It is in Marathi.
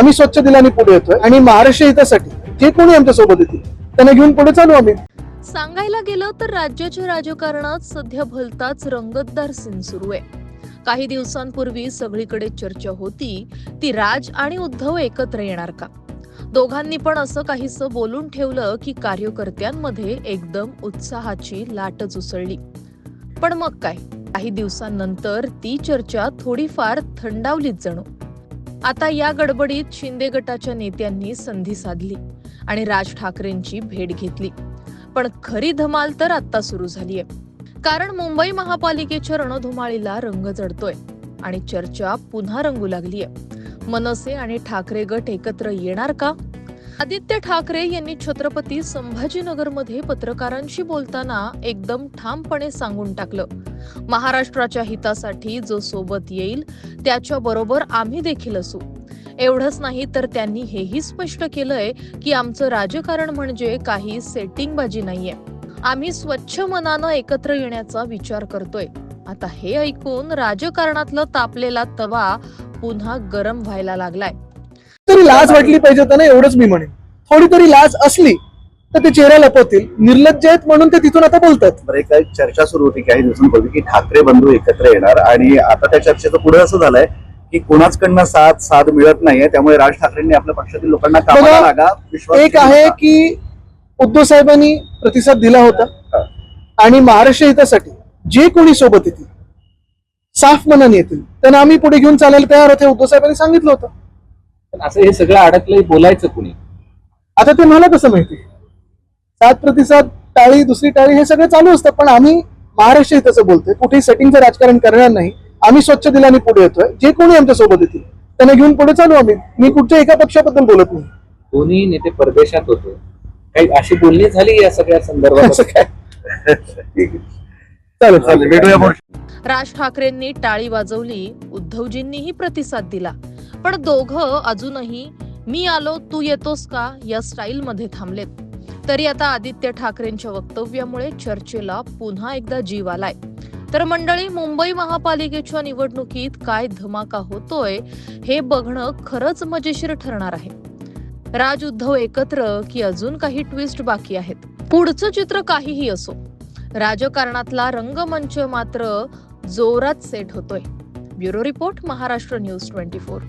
आम्ही स्वच्छ दिलाने पुढे येतोय आणि महाराष्ट्र हितासाठी जे कोणी आमच्यासोबत येतील त्यांना घेऊन पुढे चालू आम्ही. सांगायला गेलं तर राज्याच्या राजकारणात सध्या भलताच रंगतदार सीन सुरू आहे. काही दिवसांपूर्वी सगळीकडे चर्चा होती ती राज आणि उद्धव एकत्र येणार का? दोघांनी पण असं काहीस बोलून ठेवलं की कार्यकर्त्यांमध्ये एकदम उत्साहाची लाटच उसळली. पण मग काय? काही दिवसांनंतर ती चर्चा थोडीफार थंडावलीच जणू. आता या गडबडीत शिंदे गटाच्या नेत्यांनी संधी साधली आणि राज ठाकरेंची भेट घेतली. पण खरी धमाल तर आता सुरू झालीय. कारण मुंबई महापालिकेच्या रणधुमाळीला रंग चढतोय आणि चर्चा पुन्हा रंगू लागलीय. मनसे आणि ठाकरे गट एकत्र येणार का? आदित्य ठाकरे यांनी छत्रपती संभाजीनगरमध्ये पत्रकारांशी बोलताना एकदम ठामपणे सांगून टाकलं. महाराष्ट्राच्या हितासाठी जो सोबत येईल त्याच्या बरोबर आम्ही देखील असू. एवढंच नाही तर त्यांनी हेही स्पष्ट केलंय की आमचं राजकारण म्हणजे काही सेटिंगबाजी नाहीये. आम्ही स्वच्छ मनानं एकत्र येण्याचा विचार करतोय. आता हे ऐकून राजकारणातलं तापलेला तवा पुन्हा गरम व्हायला लागलाय. तरी लाज वाटली पाहिजे त्यांना एवढंच मी म्हणेन. थोडी तरी लाज असली तर ते चेहरा लपवतील. निर्लज्ज आहेत म्हणून ते तिथून आता बोलतात. बरं एक चर्चा सुरू होती काही दिवसांपूर्वी की ठाकरे बंधू एकत्र येणार आणि आता त्या चर्चेचं पुढे असं झालंय की कोणाचकडनं साथ साथ मिळत नाहीये त्यामुळे राज ठाकरेंनी आपल्या पक्षातील लोकांना कामाला बघा, लागा विश्वास एक ठेवू आहे. की उद्धव साहेबांनी प्रतिसाद दिला होता हा. आणि महाराष्ट्र हितासाठी जे कोणी सोबत येतील साफ मनाने येतील त्यांना आम्ही पुढे घेऊन चालायला तयार होते उद्धव साहेबांनी सांगितलं होतं. पण असं हे सगळं अडकलंय बोलायचं कुणी? आता ते मला कसं माहिती? सात प्रतिसाद टाळी दुसरी टाळी हे सगळं चालू असतं पण आम्ही महाराष्ट्र हिताचं बोलतोय. कुठेही सेटिंगचं राजकारण करणार नाही. आम्ही स्वच्छ दिलाने पुढे येतोय. जे कोणी आमच्यासोबत येतील त्यांना घेऊन पुढे चालू आम्ही. मी कुठच्या एका पक्षाबद्दल बोलत नाही. दोन्ही नेते परदेशात होते. काही अशी बोलणी झाली या सगळ्या संदर्भात. चालेल चालेल. भेटूया राज ठाकरेंनी टाळी वाजवली उद्धवजींनीही प्रतिसाद दिला. पण दोघं अजूनही मी आलो तू येतोस का? या स्टाईल मध्ये थांबलेत. तरी आता आदित्य ठाकरेंच्या वक्तव्यामुळे चर्चेला पुन्हा एकदा जीव आलाय. तर मंडळी मुंबई महापालिकेच्या निवडणुकीत काय धमाका होतोय हे बघणं खरंच मजेशीर ठरणार आहे. राज उद्धव एकत्र की अजून काही ट्विस्ट बाकी आहेत? पुढचं चित्र काहीही असो. राजकारणातला रंगमंच मात्र जोरात सेट होतोय. Bureau report Maharashtra news twenty four.